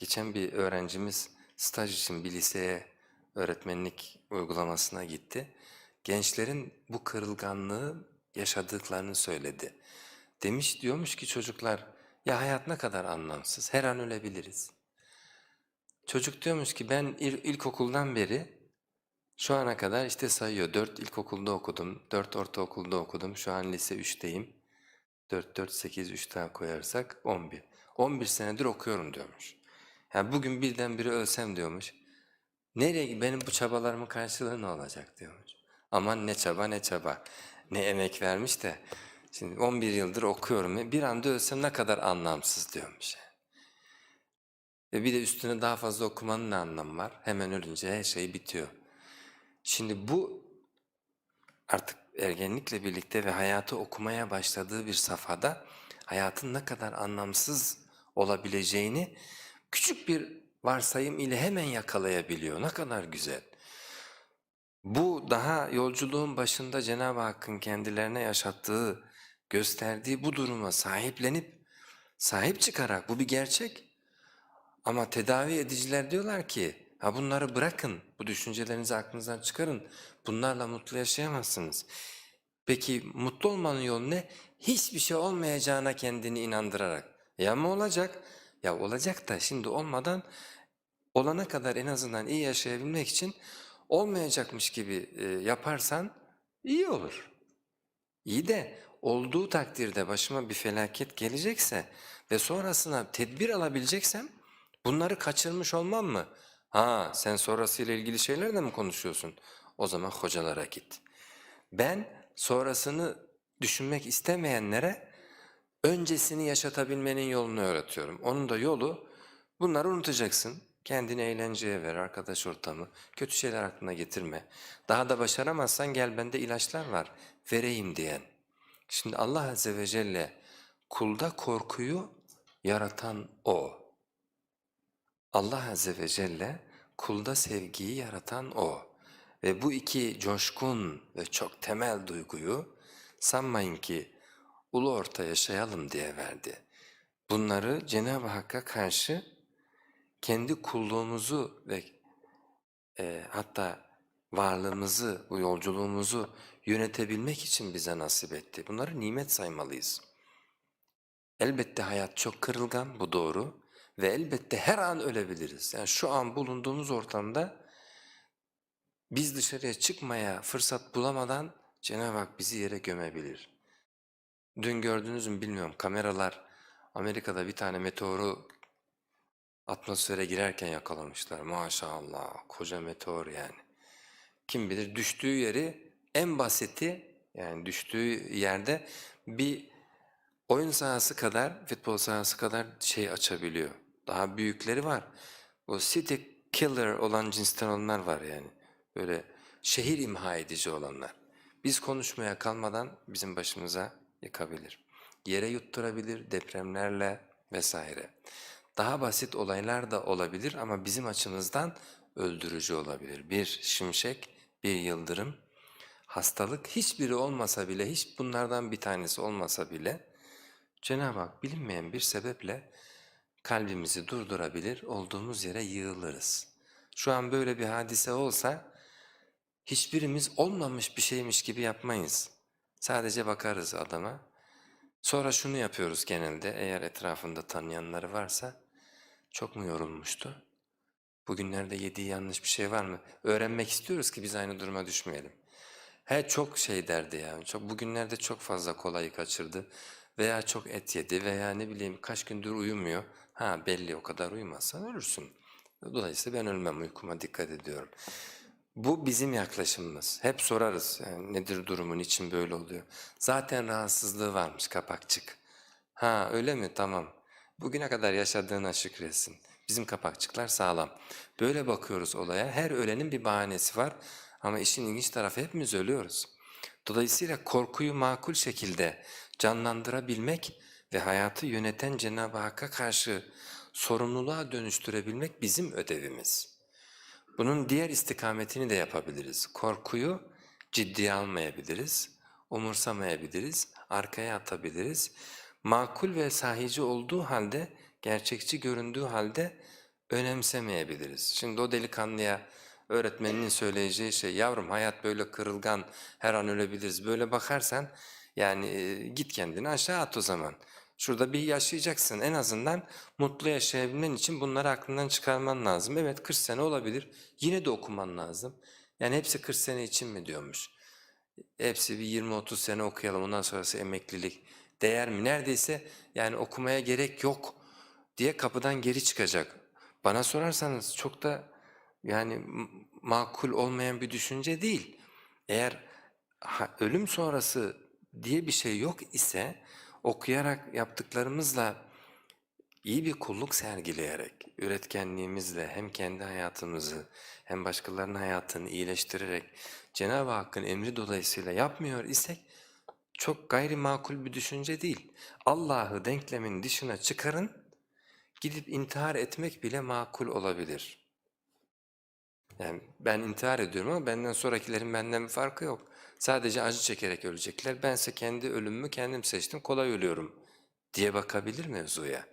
Geçen bir öğrencimiz staj için bir liseye öğretmenlik uygulamasına gitti. Gençlerin bu kırılganlığı yaşadıklarını söyledi. Demiş diyormuş ki çocuklar ya hayat ne kadar anlamsız her an ölebiliriz. Çocuk diyormuş ki ben il- ilkokuldan beri şu ana kadar işte sayıyor. Dört ilkokulda okudum, dört ortaokulda okudum, şu an lise 3'teyim. 4, 4, 8, 3 daha koyarsak 11. 11 senedir okuyorum diyormuş. Yani bugün birdenbire ölsem diyormuş. Nereye benim bu çabalarımın karşılığı ne olacak diyormuş. Aman ne çaba ne çaba. Ne emek vermiş de. Şimdi 11 yıldır okuyorum. Bir anda ölsem ne kadar anlamsız diyormuş. Ve bir de üstüne daha fazla okumanın ne anlamı var? Hemen ölünce her şey bitiyor. Şimdi bu artık ergenlikle birlikte ve hayatı okumaya başladığı bir safhada hayatın ne kadar anlamsız olabileceğini küçük bir varsayım ile hemen yakalayabiliyor. Ne kadar güzel. Bu daha yolculuğun başında Cenab-ı Hakk'ın kendilerine yaşattığı, gösterdiği bu duruma sahiplenip, sahip çıkarak bu bir gerçek. Ama tedavi ediciler diyorlar ki, ha bunları bırakın, bu düşüncelerinizi aklınızdan çıkarın, bunlarla mutlu yaşayamazsınız. Peki mutlu olmanın yolu ne? Hiçbir şey olmayacağına kendini inandırarak. Ya mı olacak? Ya olacak da şimdi olmadan olana kadar en azından iyi yaşayabilmek için olmayacakmış gibi e, yaparsan iyi olur. İyi de olduğu takdirde başıma bir felaket gelecekse ve sonrasına tedbir alabileceksem bunları kaçırmış olmam mı? Ha sen sonrasıyla ilgili şeyler de mi konuşuyorsun? O zaman hocalara git. Ben sonrasını düşünmek istemeyenlere öncesini yaşatabilmenin yolunu öğretiyorum. Onun da yolu bunları unutacaksın. Kendini eğlenceye ver, arkadaş ortamı, kötü şeyler aklına getirme. Daha da başaramazsan gel bende ilaçlar var, vereyim diyen. Şimdi Allah Azze ve Celle kulda korkuyu yaratan O. Allah Azze ve Celle kulda sevgiyi yaratan O. Ve bu iki coşkun ve çok temel duyguyu sanmayın ki ulu orta yaşayalım diye verdi. Bunları Cenab-ı Hakk'a karşı kendi kulluğumuzu ve e, hatta varlığımızı, bu yolculuğumuzu yönetebilmek için bize nasip etti. Bunları nimet saymalıyız. Elbette hayat çok kırılgan, bu doğru. Ve elbette her an ölebiliriz. Yani şu an bulunduğumuz ortamda biz dışarıya çıkmaya fırsat bulamadan Cenab-ı Hak bizi yere gömebilir. Dün gördünüz mü bilmiyorum kameralar Amerika'da bir tane meteoru atmosfere girerken yakalamışlar. Maşallah koca meteor yani. Kim bilir düştüğü yeri en basiti yani düştüğü yerde bir oyun sahası kadar, futbol sahası kadar şey açabiliyor. Daha büyükleri var. O city killer olan cinsten olanlar var yani. Böyle şehir imha edici olanlar. Biz konuşmaya kalmadan bizim başımıza yıkabilir. Yere yutturabilir depremlerle vesaire. Daha basit olaylar da olabilir ama bizim açımızdan öldürücü olabilir. Bir şimşek, bir yıldırım, hastalık hiçbiri olmasa bile, hiç bunlardan bir tanesi olmasa bile Cenab-ı Hak bilinmeyen bir sebeple kalbimizi durdurabilir, olduğumuz yere yığılırız. Şu an böyle bir hadise olsa hiçbirimiz olmamış bir şeymiş gibi yapmayız. Sadece bakarız adama. Sonra şunu yapıyoruz genelde eğer etrafında tanıyanları varsa çok mu yorulmuştu? Bugünlerde yediği yanlış bir şey var mı? Öğrenmek istiyoruz ki biz aynı duruma düşmeyelim. He çok şey derdi ya. Çok bugünlerde çok fazla kolayı kaçırdı veya çok et yedi veya ne bileyim kaç gündür uyumuyor. Ha belli o kadar uyumazsan ölürsün. Dolayısıyla ben ölmem uykuma dikkat ediyorum. Bu bizim yaklaşımımız. Hep sorarız yani nedir durumun için böyle oluyor. Zaten rahatsızlığı varmış kapakçık. Ha öyle mi tamam. Bugüne kadar yaşadığına şükretsin. Bizim kapakçıklar sağlam. Böyle bakıyoruz olaya. Her ölenin bir bahanesi var. Ama işin ilginç tarafı hepimiz ölüyoruz. Dolayısıyla korkuyu makul şekilde canlandırabilmek ve hayatı yöneten Cenab-ı Hakk'a karşı sorumluluğa dönüştürebilmek bizim ödevimiz. Bunun diğer istikametini de yapabiliriz. Korkuyu ciddiye almayabiliriz, umursamayabiliriz, arkaya atabiliriz. Makul ve sahici olduğu halde, gerçekçi göründüğü halde önemsemeyebiliriz. Şimdi o delikanlıya öğretmeninin söyleyeceği şey yavrum hayat böyle kırılgan her an ölebiliriz. Böyle bakarsan yani e, git kendini aşağı at o zaman. Şurada bir yaşayacaksın en azından mutlu yaşayabilmen için bunları aklından çıkarman lazım. Evet 40 sene olabilir yine de okuman lazım. Yani hepsi 40 sene için mi diyormuş. Hepsi bir 20-30 sene okuyalım ondan sonrası emeklilik değer mi? Neredeyse yani okumaya gerek yok diye kapıdan geri çıkacak. Bana sorarsanız çok da yani makul olmayan bir düşünce değil. Eğer ha- ölüm sonrası diye bir şey yok ise okuyarak yaptıklarımızla iyi bir kulluk sergileyerek, üretkenliğimizle hem kendi hayatımızı hem başkalarının hayatını iyileştirerek Cenab-ı Hakk'ın emri dolayısıyla yapmıyor isek çok gayrimakul bir düşünce değil. Allah'ı denklemin dışına çıkarın, gidip intihar etmek bile makul olabilir. Yani ben intihar ediyorum ama benden sonrakilerin benden bir farkı yok. Sadece acı çekerek ölecekler. Bense kendi ölümümü kendim seçtim, kolay ölüyorum diye bakabilir mevzuya.